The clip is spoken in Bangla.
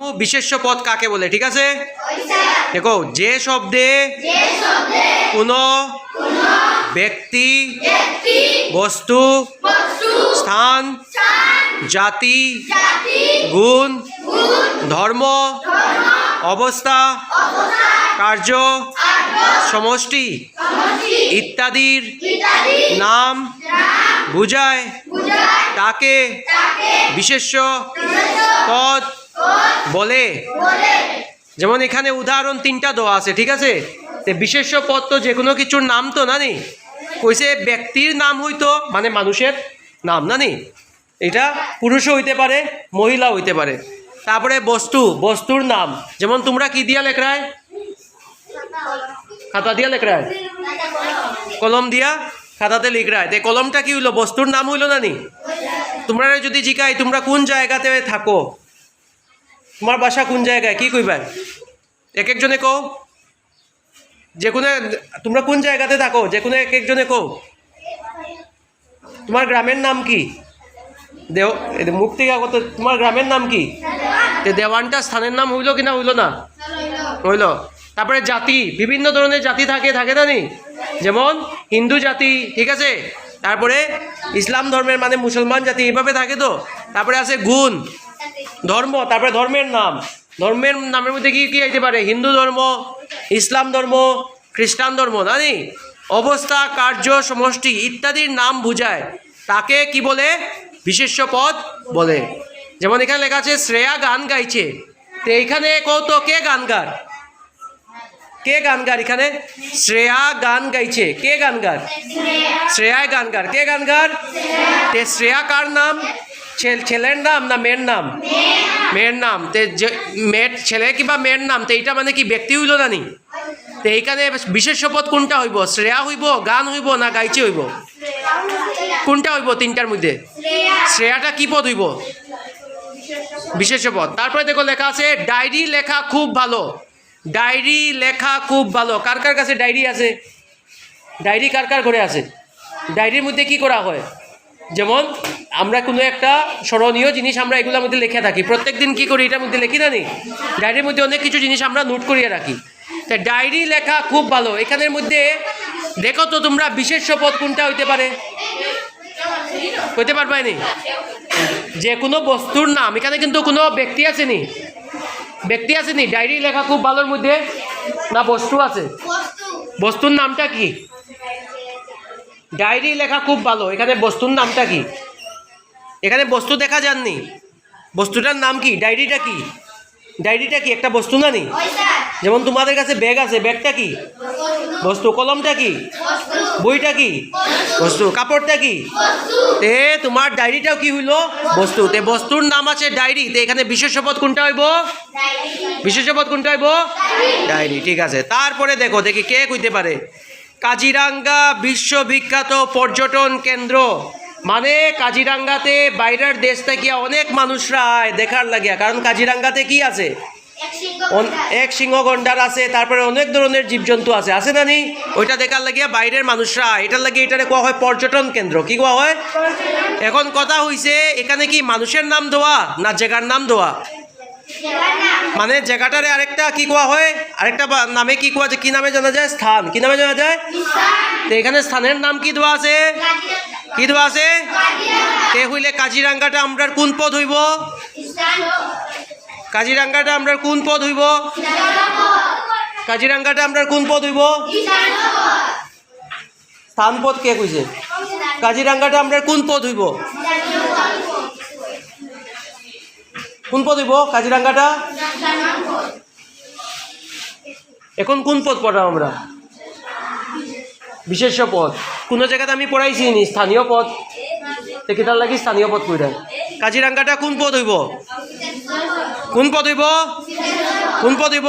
বিশেষ্য পদ কাকে বলে ঠিক আছে? দেখো যে শব্দে কোনো ব্যক্তি বস্তু স্থান জাতি গুণ ধর্ম অবস্থা কার্য সমষ্টি ইত্যাদির নাম বুঝায় তাকে বিশেষ্য পদ বলে। যেমন এখানে উদাহরণ তিনটা দেওয়া আছে, ঠিক আছে? তে বিশেষ্য পদ তো যে কোনো কিছুর নাম তো, নানি? কইছে ব্যক্তির নাম হইতো মানে মানুষের নাম না নি এটা পুরুষও হইতে পারে মহিলা হইতে পারে। তারপরে বস্তু, বস্তুর নাম। যেমন তোমরা কি দিয়া লেখরায়? খাতা দিয়া লেখরায়? কলম দিয়া খাতাতে লিখরায়। তে কলমটা কি হইল? বস্তুর নাম হইল, নানি? তোমরা যদি জিকাই তোমরা কোন জায়গাতে থাকো? তোমার বাসা কোন জায়গায়? কি কইবা? এক একজনে কও। যে কোনো তোমরা কোন জায়গাতে থাকো, যে কোনো এক একজনে কও। তোমার গ্রামের নাম কি? দেও থেকে আগত তোমার গ্রামের নাম কি? দেওয়ানটা স্থানের নাম হইল কি না হইল না? হইল। তারপরে জাতি, বিভিন্ন ধরনের জাতি থাকে থাকে না নি? যেমন হিন্দু জাতি, ঠিক আছে? তারপরে ইসলাম ধর্মের মানে মুসলমান জাতি, এইভাবে থাকে তো? তারপরে আছে গুণ। ধর্ম তারপরে ধর্মের নাম। ধর্মের নামের মধ্যে কি কি আইতে পারে? হিন্দু ধর্ম ইসলাম ধর্ম খ্রিস্টান ধর্ম জানি অবস্থা কার্য সমষ্টি ইত্যাদির নাম বুঝায়। তাকে কি বলে? বিশেষ্য পদ বলে। যেমন এখানে লেখা আছে শ্রেয়া গান গাইছে। তো এইখানে কত কে গান গার? কে গান গার এখানে? শ্রেয়া গান গাইছে। কে গান গার? শ্রেয়ায় গান গার। কে গান গার? তে শ্রেয়া কার নাম? ছেলের নাম না মেয়ের নাম? মেয়ের নাম। তে যে মেয়ের ছেলে কিংবা মেয়ের নাম, তো এইটা মানে কি ব্যক্তি হইল না নি? তো এইখানে বিশেষ শপথ কোনটা হইব? শ্রেয়া হইব, গান হইব না গাইছে হইব? কোনটা হইব তিনটার মধ্যে? শ্রেয়াটা কি পদ হইব? বিশেষ পদ তারপরে দেখো লেখা আছে, ডায়েরি লেখা খুব ভালো। ডায়েরি লেখা খুব ভালো। কার কার কাছে ডায়েরি আছে? ডায়েরি কার কার ঘরে আছে? ডায়েরির মধ্যে কি করা হয়? যেমন আমরা কোনো একটা স্মরণীয় জিনিস আমরা এগুলোর মধ্যে লিখে থাকি। প্রত্যেক দিন কী করি এটার মধ্যে লিখি না নি ডায়েরির মধ্যে অনেক কিছু জিনিস আমরা নোট করিয়ে রাখি। তা ডায়েরি লেখা খুব ভালো। এখানের মধ্যে দেখো তো তোমরা বিশেষ শপথ কোনটা হইতে পারে? হইতে পারবাই নি? যে কোনো বস্তুর নাম। এখানে কিন্তু কোনো ব্যক্তি আসেনি। ব্যক্তি আসেনি। ডায়েরি লেখা খুব ভালোর মধ্যে না বস্তু আছে? বস্তুর নামটা কি? ডায়েরি লেখা খুব ভালো। এখানে বস্তুর নামটা কি? এখানে বস্তু দেখা যাননি। বস্তুটার নাম কি? ডায়েরিটা কি? ডায়েরিটা কি? একটা বস্তু না নি? যেমন তোমাদের কাছে ব্যাগ আছে ব্যাগটা কি? বস্তু কলমটা কি? বইটা কি? বস্তু। কাপড়টা কি? তে তোমার ডায়েরিটাও কি হইল? বস্তু। তে বস্তুর নাম আছে ডায়েরি। তে এখানে বিশেষ শপথ কোনটা হইব? বিশেষ শপথ কোনটা হইব? ডায়েরি ঠিক আছে। তারপরে দেখো দেখি কে কইতে পারে? কাজিরাঙ্গা বিশ্ববিখ্যাত পর্যটন কেন্দ্র। মানে কাজিরাঙ্গাতে বাইরের দেশ থেকে অনেক মানুষরা আয় দেখার লাগিয়া। কারণ কাজিরাঙ্গাতে কি আছে? এক সিংহ গন্ডার আছে তারপরে অনেক ধরনের জীবজন্তু আছে। আছে না নি ওইটা দেখার লাগিয়া বাইরের মানুষরা আয়। এটার লাগে এটারে কোয়া হয় পর্যটন কেন্দ্র। কি কোয়া হয়? এখন কথা হইছে এখানে কি মানুষের নাম দেওয়া না জায়গার নাম দেওয়া মানে জায়গাটারে আরেকটা কি কোয়া হয়? আরেকটা নামে কি কোয়া কি নামে জানা যায়? স্থান। কি নামে জানা যায়? তো এখানে স্থানের নাম কি দেওয়া আছে? কি দেওয়া আছে? তে হইলে কাজিরাঙ্গাটা আমরার কোন পদ হইব? কাজিরাঙ্গাটা আমরার কোন পদ হইব? কাজিরাঙ্গাটা আমরার কোন পদ হইব? স্থান পদ কে কইছে? কাজিরাঙ্গাটা আমরার কোন পদ হইব? কোন পদ হইব? কাজিরাঙ্গাটা? এখন কোন পদ পড়াও আমরা? বিশেষ্য পদ। কোনো জায়গাতে আমি পড়াইছি নি স্থানীয় পদ। তে কেটার লাগি স্থানীয় পদ কইরা কাজিরাঙ্গাটা কোন পদ হইব? কোন পদ হইব? কোন পদ হইব?